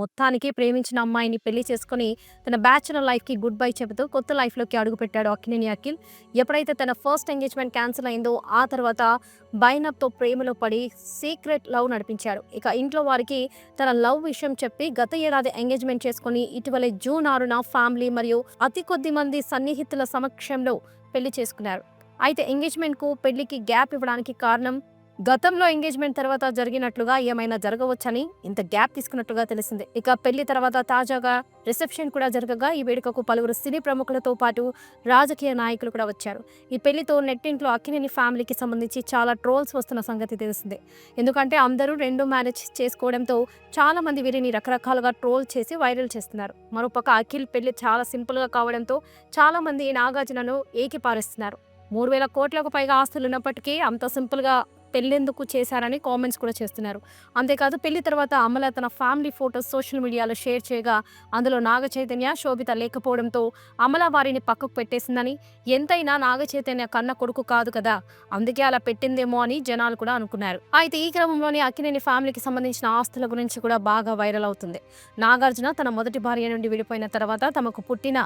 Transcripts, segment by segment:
మొత్తానికి ప్రేమించిన అమ్మాయిని పెళ్ళి చేసుకొని తన బ్యాచులర్ లైఫ్కి గుడ్ బై చెబుతూ కొత్త లైఫ్లోకి అడుగుపెట్టాడు అక్కినేని అఖిల్. ఎప్పుడైతే తన ఫస్ట్ ఎంగేజ్మెంట్ క్యాన్సిల్ అయిందో ఆ తర్వాత బైనప్తో ప్రేమలో పడి సీక్రెట్ లవ్ నడిపించాడు. ఇక ఇంట్లో వారికి తన లవ్ విషయం చెప్పి గత ఏడాది ఎంగేజ్మెంట్ చేసుకొని ఇటీవలే జూన్ ఆరున ఫ్యామిలీ మరియు అతి కొద్ది మంది సన్నిహితుల సమక్షంలో పెళ్ళి చేసుకున్నారు. అయితే ఎంగేజ్మెంట్కు పెళ్ళికి గ్యాప్ ఇవ్వడానికి కారణం గతంలో ఎంగేజ్మెంట్ తర్వాత జరిగినట్లుగా ఏమైనా జరగవచ్చని ఇంత గ్యాప్ తీసుకున్నట్లుగా తెలిసింది. ఇక పెళ్ళి తర్వాత తాజాగా రిసెప్షన్ కూడా జరగగా ఈ వేడుకకు పలువురు సినీ ప్రముఖులతో పాటు రాజకీయ నాయకులు కూడా వచ్చారు. ఈ పెళ్ళితో నెట్టింట్లో అక్కినేని ఫ్యామిలీకి సంబంధించి చాలా ట్రోల్స్ వస్తున్న సంగతి తెలిసిందే. ఎందుకంటే అందరూ రెండు మ్యారేజ్ చేసుకోవడంతో చాలా మంది వీరిని రకరకాలుగా ట్రోల్ చేసి వైరల్ చేస్తున్నారు. మరోపక్క అఖిల్ పెళ్ళి చాలా సింపుల్గా కావడంతో చాలా మంది నాగార్జునను ఏకిపారేస్తున్నారు. మూడు వేల కోట్లకు పైగా ఆస్తులు ఉన్నప్పటికీ అంత సింపుల్గా పెళ్ళెందుకు చేశారని కామెంట్స్ కూడా చేస్తున్నారు. అంతేకాదు పెళ్ళి తర్వాత అమల తన ఫ్యామిలీ ఫోటోస్ సోషల్ మీడియాలో షేర్ చేయగా అందులో నాగ చైతన్య శోభిత లేకపోవడంతో అమల వారిని పక్కకు పెట్టేసిందని ఎంతైనా నాగ చైతన్య కన్న కొడుకు కాదు కదా అందుకే అలా పెట్టిందేమో అని జనాలు కూడా అనుకున్నారు. అయితే ఈ క్రమంలోనే అక్కినేని ఫ్యామిలీకి సంబంధించిన ఆస్తుల గురించి కూడా బాగా వైరల్ అవుతుంది. నాగార్జున తన మొదటి భార్య నుండి విడిపోయిన తర్వాత తమకు పుట్టిన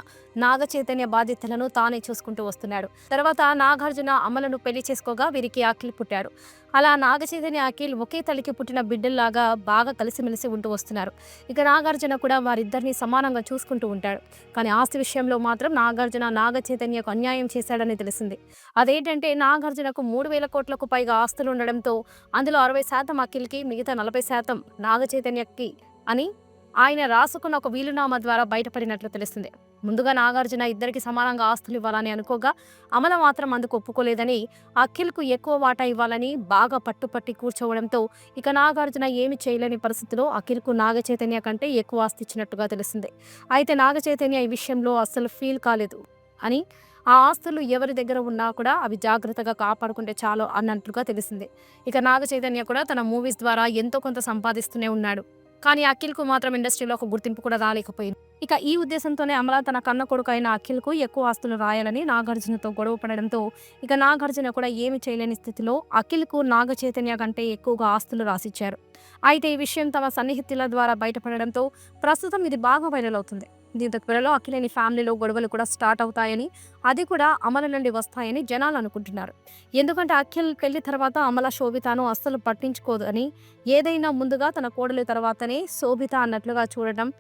నాగ చైతన్య బాధ్యతలను తానే చూసుకుంటూ వస్తున్నాడు. తర్వాత నాగార్జున అమలను పెళ్ళి చేసుకోగా వీరికి అఖిల్ పుట్టారు అలా నాగచైతన్య అఖిల్ ఒకే తల్లికి పుట్టిన బిడ్డల్లాగా బాగా కలిసిమెలిసి ఉంటూ వస్తున్నారు. ఇక నాగార్జున కూడా వారిద్దరిని సమానంగా చూసుకుంటూ ఉంటాడు. కానీ ఆస్తి విషయంలో మాత్రం నాగార్జున నాగచైతన్యకు అన్యాయం చేశాడని తెలిసింది. అదేంటంటే నాగార్జునకు మూడు వేల కోట్లకు పైగా ఆస్తులు ఉండడంతో అందులో అరవై శాతం అఖిల్కి మిగతా నలభై శాతం నాగచైతన్యకి అని ఆయన రాసుకున్న ఒక వీలునామా ద్వారా బయటపడినట్లు తెలిసింది ముందుగా నాగార్జున ఇద్దరికి సమానంగా ఆస్తులు ఇవ్వాలని అనుకోగా అమల మాత్రం అందుకు ఒప్పుకోలేదని అఖిల్కు ఎక్కువ వాటా ఇవ్వాలని బాగా పట్టుపట్టి కూర్చోవడంతో ఇక నాగార్జున ఏమి చేయలేని పరిస్థితిలో అఖిల్కు నాగ చైతన్య కంటే ఎక్కువ ఆస్తి ఇచ్చినట్టుగా తెలిసింది అయితే నాగ చైతన్య ఈ విషయంలో అస్సలు ఫీల్ కాలేదు అని ఆ ఆస్తులు ఎవరి దగ్గర ఉన్నా కూడా అవి జాగ్రత్తగా కాపాడుకుంటే చాలు అన్నట్లుగా తెలిసింది. ఇక నాగ చైతన్య కూడా తన మూవీస్ ద్వారా ఎంతో కొంత సంపాదిస్తూనే ఉన్నాడు. కానీ అఖిల్కు మాత్రం ఇండస్ట్రీలో ఒక గుర్తింపు కూడా రాలేకపోయింది. ఇక ఈ ఉద్దేశంతోనే అమల తన కన్న కొడుకు అయిన అఖిల్కు ఎక్కువ ఆస్తులు రాయాలని నాగార్జునతో గొడవ పడడంతో ఇక నాగార్జున కూడా ఏమి చేయలేని స్థితిలో అఖిల్కు నాగ చైతన్య కంటే ఎక్కువగా ఆస్తులు రాసిచ్చారు. అయితే ఈ విషయం తమ సన్నిహితుల ద్వారా బయటపడడంతో ప్రస్తుతం ఇది బాగా వైరల్ అవుతుంది. దీంతో త్వరలో అఖిలేని ఫ్యామిలీలో గొడవలు కూడా స్టార్ట్ అవుతాయని అది కూడా అమల నుండి వస్తాయని జనాలు అనుకుంటున్నారు. ఎందుకంటే అఖిల్ పెళ్ళి తర్వాత అమల శోభితను అస్సలు పట్టించుకోదని ఏదైనా ముందుగా తన కోడలి తర్వాతనే శోభిత అన్నట్లుగా చూడటం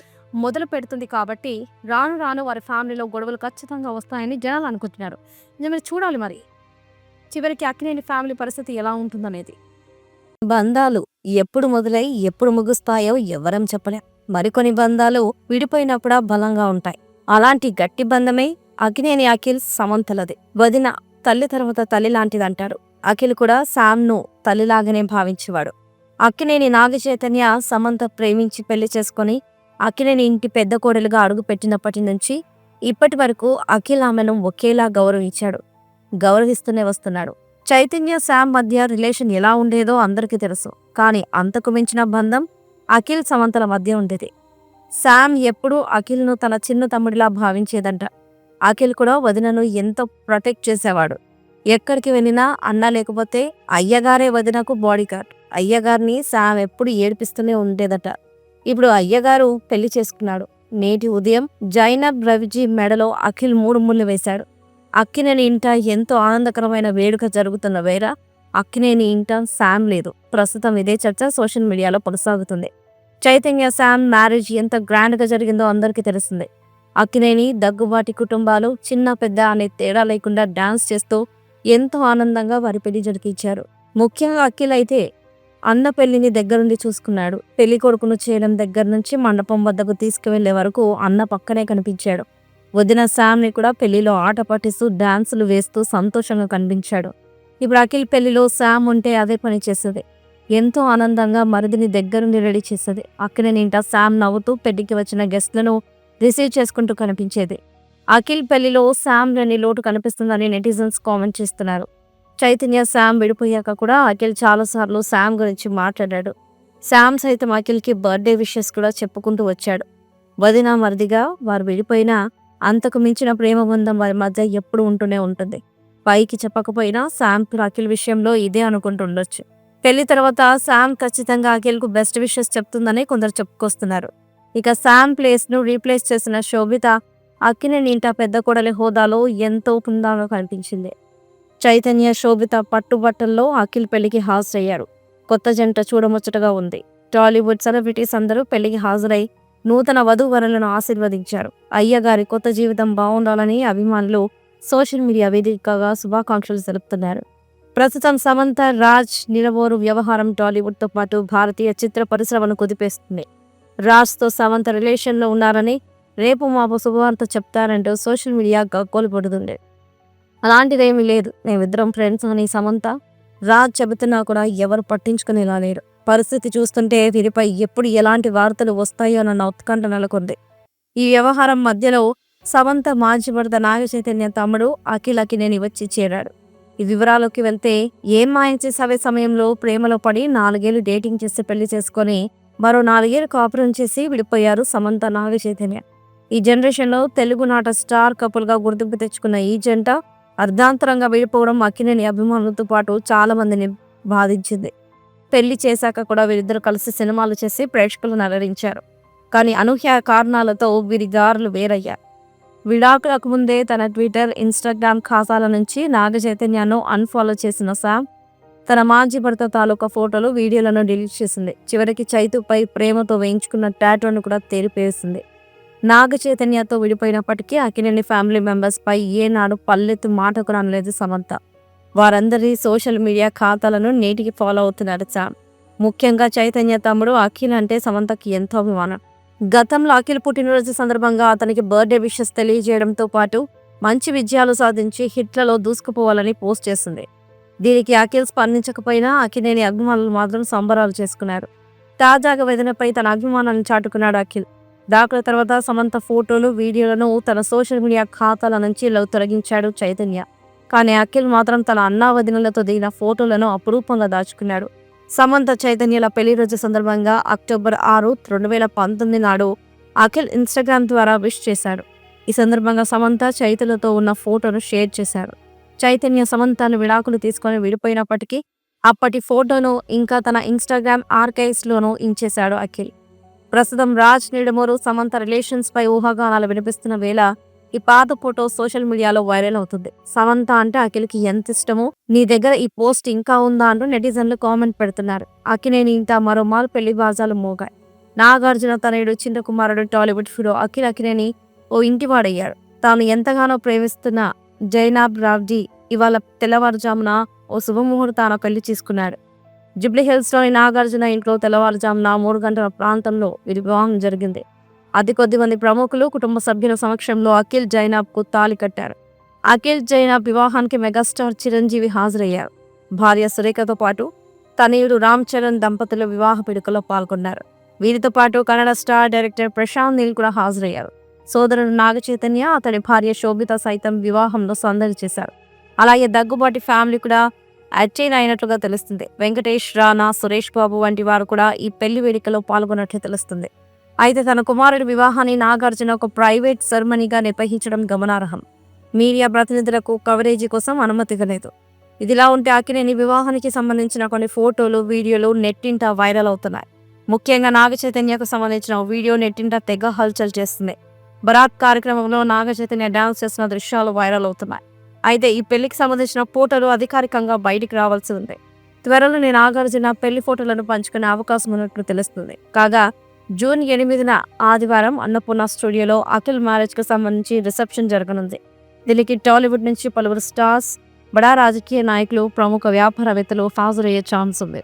మొదలు పెడుతుంది కాబట్టి రాను రాను వారి ఫ్యామిలీలో గొడవలు ఖచ్చితంగా వస్తాయని జనాలు అనుకుంటున్నారు. ఇది మీరు చూడాలి మరి చివరికి అక్కినేని ఫ్యామిలీ పరిస్థితి ఎలా ఉంటుందనేది. బంధాలు ఎప్పుడు మొదలై ఎప్పుడు ముగుస్తాయో ఎవరం చెప్పలేం. మరికొన్ని బంధాలు విడిపోయినప్పుడా బలంగా ఉంటాయి. అలాంటి గట్టి బంధమే అగ్నేని అఖిల్ సమంతలది. వదిన తల్లి తర్వాత తల్లి లాంటిదంటారు అఖిల్ కూడా శామ్ను తల్లిలాగానే భావించేవాడు. అక్కినేని నాగ చైతన్య సమంత ప్రేమించి పెళ్ళి చేసుకొని అక్కినేని ఇంటి పెద్ద కోడలుగా అడుగుపెట్టినప్పటి నుంచి ఇప్పటి వరకు అఖిల్ ఆమెను ఒకేలా గౌరవించాడు. గౌరవిస్తూనే వస్తున్నాడు. చైతన్య శామ్ మధ్య రిలేషన్ ఎలా ఉండేదో అందరికీ తెలుసు. కానీ అంతకు మించిన బంధం అఖిల్ సమంతల మధ్య ఉండేది. శామ్ ఎప్పుడూ అఖిల్ను తన చిన్న తమ్ముడిలా భావించేదంట. అఖిల్ కూడా వదినను ఎంతో ప్రొటెక్ట్ చేసేవాడు. ఎక్కడికి వెళ్ళినా అన్న లేకపోతే అయ్యగారే వదినకు బాడీగార్డ్ అయ్యగారిని శామ్ ఎప్పుడు ఏడిపిస్తూనే ఉండేదట. ఇప్పుడు అయ్యగారు పెళ్ళి చేసుకున్నాడు. నేటి ఉదయం జైనబ్ రవిజీ మెడలో అఖిల్ మూడు ముళ్ళు వేశాడు. అక్కినేని ఇంట ఎంతో ఆనందకరమైన వేడుక జరుగుతున్న వేళ అక్కినేని ఇంట శామ్ లేదు. ప్రస్తుతం ఇదే చర్చ సోషల్ మీడియాలో కొనసాగుతుంది. చైతన్య శామ్ మ్యారేజ్ ఎంత గ్రాండ్గా జరిగిందో అందరికీ తెలిసిందే అక్కినేని దగ్గుబాటి కుటుంబాలు చిన్న పెద్ద అనే తేడా లేకుండా డాన్స్ చేస్తూ ఎంతో ఆనందంగా వారి పెళ్ళి జరిగించారు ముఖ్యంగా అఖిల్ అయితే అన్న పెళ్ళిని దగ్గరుండి చూసుకున్నాడు. పెళ్ళి కొడుకును చేయడం దగ్గర నుంచి మండపం వద్దకు తీసుకువెళ్ళే వరకు అన్న పక్కనే కనిపించాడు. వదిన శామ్ని కూడా పెళ్ళిలో ఆట పట్టిస్తూ డాన్సులు వేస్తూ సంతోషంగా కనిపించాడు. ఇప్పుడు అఖిల్ పెళ్ళిలో శామ్ ఉంటే అదే పని చేసేది. ఎంతో ఆనందంగా మరిదిని దగ్గరుండి రెడీ చేసేది. అక్కడే నింట శామ్ నవ్వుతూ పెళ్ళికి వచ్చిన గెస్ట్లను రిసీవ్ చేసుకుంటూ కనిపించేది. అఖిల్ పెళ్ళిలో శామ్ లేని లోటు కనిపిస్తుందని నెటిజన్స్ కామెంట్ చేస్తున్నారు. చైతన్య శామ్ విడిపోయాక కూడా అఖిల్ చాలాసార్లు శామ్ గురించి మాట్లాడాడు. శామ్ సైతం అఖిల్కి బర్త్డే విషెస్ కూడా చెప్పుకుంటూ వచ్చాడు. వదిన మరిదిగా వారు విడిపోయినా అంతకు మించిన ప్రేమ బంధం వారి మధ్య ఎప్పుడు ఉంటూనే ఉంటుంది. పైకి చెప్పకపోయినా శామ్ అఖిల్ విషయంలో ఇదే అనుకుంటుండొచ్చు పెళ్ళి తర్వాత శామ్ ఖచ్చితంగా అఖిల్కు బెస్ట్ విషెస్ చెప్తుందని కొందరు చెప్పుకొస్తున్నారు. ఇక శామ్ ప్లేస్ను రీప్లేస్ చేసిన శోభిత అక్కినేని ఇంట పెద్ద కొడలి హోదాలో ఎంతో హుందాగా కనిపించింది. చైతన్య శోభిత పట్టుబట్టల్లో అఖిల్ పెళ్ళికి హాజరయ్యారు. కొత్త జంట చూడముచ్చటగా ఉంది. టాలీవుడ్ సెలబ్రిటీస్ అందరూ పెళ్ళికి హాజరై నూతన వధూవరులను ఆశీర్వదించారు. అయ్యగారి కొత్త జీవితం బాగుండాలని అభిమానులు సోషల్ మీడియా వేదికగా శుభాకాంక్షలు తెలుపుతున్నారు. ప్రస్తుతం సమంత రాజ్ నిలవోరు వ్యవహారం టాలీవుడ్తో పాటు భారతీయ చిత్ర పరిశ్రమను కుదిపేస్తుంది. రాజ్తో సమంత రిలేషన్లో ఉన్నారని రేపు మాపు శుభవార్త చెప్తారంటూ సోషల్ మీడియా గగ్గోలు పడుతుంది అలాంటిదేమీ లేదు. మేమిద్దరం ఫ్రెండ్స్ అని సమంత రాజ్ చెబుతున్నా కూడా ఎవరు పట్టించుకునేలా లేరు. పరిస్థితి చూస్తుంటే వీరిపై ఎప్పుడు ఎలాంటి వార్తలు వస్తాయోనన్న ఉత్కంఠ నెలకొంది. ఈ వ్యవహారం మధ్యలో సమంత మాజీ భర్త నాగ చైతన్య తమ్ముడు అఖిల్ నేను వచ్చి చేరాడు. ఈ వివరాల్లోకి వెళ్తే ఏం మాయం చేసావే సమయంలో ప్రేమలో పడి నాలుగేళ్ళు డేటింగ్ చేసి పెళ్ళి చేసుకొని మరో నాలుగేళ్ళు కాపురం చేసి విడిపోయారు సమంత నాగ చైతన్య. ఈ జనరేషన్లో తెలుగు నాట స్టార్ కపుల్గా గుర్తింపు తెచ్చుకున్న ఈ జంట అర్ధాంతరంగా విడిపోవడం అక్కినేని అభిమానులతో పాటు చాలా మందిని బాధించింది. పెళ్ళి చేశాక కూడా వీరిద్దరు కలిసి సినిమాలు చేసి ప్రేక్షకులను అలరించారు. కానీ అనూహ్య కారణాలతో వీరి దారులు వేరయ్యారు విడాకులకు ముందే తన ట్విట్టర్ ఇన్స్టాగ్రామ్ ఖాతాల నుంచి నాగ చైతన్యను అన్ఫాలో చేసిన శామ్ తన మాజీ భర్త తాలూకా ఫోటోలు వీడియోలను డిలీట్ చేసింది. చివరికి చైతుపై ప్రేమతో వేయించుకున్న టాటోను కూడా తేలిపేసింది నాగ చైతన్యతో విడిపోయినప్పటికీ అఖిలేని ఫ్యామిలీ మెంబర్స్ పై ఏనాడు పల్లెత్తు మాటకు రానలేదు సమంత. వారందరి సోషల్ మీడియా ఖాతాలను నేటికి ఫాలో అవుతున్నారు శామ్ ముఖ్యంగా చైతన్య తమ్ముడు అఖిల్ అంటే సమంతకి ఎంతో అభిమానం. గతంలో అఖిల్ పుట్టినరోజు సందర్భంగా అతనికి బర్త్డే విషెస్ తెలియజేయడంతో పాటు మంచి విజయాలు సాధించి హిట్లలో దూసుకుపోవాలని పోస్ట్ చేసింది. దీనికి అఖిల్ స్పందించకపోయినా అఖిలేని అభిమానులు మాత్రం సంబరాలు చేసుకున్నారు. తాజాగా వేదనపై తన అభిమానాన్ని చాటుకున్నాడు అఖిల్. దాఖల తర్వాత సమంత ఫోటోలు వీడియోలను తన సోషల్ మీడియా ఖాతాల నుంచి లో తొలగించాడు చైతన్య. కానీ అఖిల్ మాత్రం తన అన్నా వదినలతో దిగిన ఫోటోలను అపురూపంగా దాచుకున్నాడు. సమంత చైతన్యల పెళ్ళి రోజు సందర్భంగా అక్టోబర్ ఆరు రెండు వేల పంతొమ్మిది నాడు అఖిల్ ఇన్స్టాగ్రామ్ ద్వారా విష్ చేశాడు ఈ సందర్భంగా సమంత చైతన్యతో ఉన్న ఫోటోను షేర్ చేశారు. చైతన్య సమంతను విడాకులు తీసుకొని విడిపోయినప్పటికీ అప్పటి ఫోటోను ఇంకా తన ఇన్స్టాగ్రామ్ ఆర్కైవ్స్లోనూ ఇంచేశాడు అఖిల్. ప్రస్తుతం రాజ్ నిడమూరు సమంత రిలేషన్స్పై ఊహాగానాలు వినిపిస్తున్న వేళ ఈ పాత ఫోటో సోషల్ మీడియాలో వైరల్ అవుతుంది. సమంత అంటే అఖిల్కి ఎంత ఇష్టమో నీ దగ్గర ఈ పోస్ట్ ఇంకా ఉందా అంటూ నెటిజన్లు కామెంట్ పెడుతున్నారు. అఖినేని ఇంత మరోమారు పెళ్ళి బాజాలు మోగాయి. నాగార్జున తనయుడు చిన్న కుమారుడు టాలీవుడ్ హీరో అఖిల్ అఖినేని ఓ ఇంటివాడయ్యాడు. తాను ఎంతగానో ప్రేమిస్తున్న జైనాబ్ రావ్జీ ఇవాళ తెల్లవారుజామున ఓ శుభముహూర్తాన పెళ్ళి చేసుకున్నాడు. జుబ్లీ హిల్స్లోని నాగార్జున ఇంట్లో తెల్లవారుజామున మూడు గంటల ప్రాంతంలో వీరి వివాహం జరిగింది. అతి కొద్ది మంది ప్రముఖులు కుటుంబ సభ్యుల సమక్షంలో అఖిల్ జైనాబ్కు తాళి కట్టారు. అఖిల్ జైనాబ్ వివాహానికి మెగాస్టార్ చిరంజీవి హాజరయ్యారు. భార్య సురేఖతో పాటు తనయుడు రామ్ చరణ్ దంపతులు వివాహ పిడుకలో పాల్గొన్నారు. వీరితో పాటు కన్నడ స్టార్ డైరెక్టర్ ప్రశాంత్ నీల్ కూడా హాజరయ్యారు. సోదరుడు నాగచైతన్య అతడి భార్య శోభిత సైతం వివాహంలో సందడి చేశారు. అలాగే దగ్గుబాటి ఫ్యామిలీ కూడా అటైన్ అయినట్లుగా తెలుస్తుంది. వెంకటేష్ రానా సురేష్ బాబు వంటి వారు కూడా ఈ పెళ్ళి వేడుకలో పాల్గొన్నట్లు తెలుస్తుంది. అయితే తన కుమారుడి వివాహాన్ని నాగార్జున ఒక ప్రైవేట్ సెరమనీగా నిర్వహించడం గమనార్హం. మీడియా ప్రతినిధులకు కవరేజీ కోసం అనుమతిగలేదు ఇదిలా ఉంటే అక్కినేని వివాహానికి సంబంధించిన కొన్ని ఫోటోలు వీడియోలు నెట్టింట వైరల్ అవుతున్నాయి. ముఖ్యంగా నాగ చైతన్యకు సంబంధించిన వీడియో నెట్టింట తెగ హల్చల్ చేస్తుంది. బరాత్ కార్యక్రమంలో నాగ చైతన్య డాన్స్ చేసిన దృశ్యాలు వైరల్ అవుతున్నాయి. అయితే ఈ పెళ్ళికి సంబంధించిన ఫోటోలు అధికారికంగా బయటికి రావాల్సి ఉంది. త్వరలోనే నాగార్జున పెళ్ళి ఫోటోలను పంచుకునే అవకాశం ఉన్నట్లు తెలుస్తుంది. కాగా జూన్ ఎనిమిదిన ఆదివారం అన్నపూర్ణ స్టూడియోలో అఖిల్ మ్యారేజ్కి సంబంధించి రిసెప్షన్ జరగనుంది. దీనికి టాలీవుడ్ నుంచి పలువురు స్టార్స్ బడా రాజకీయ నాయకులు ప్రముఖ వ్యాపారవేత్తలు హాజరయ్యే ఛాన్స్ ఉంది.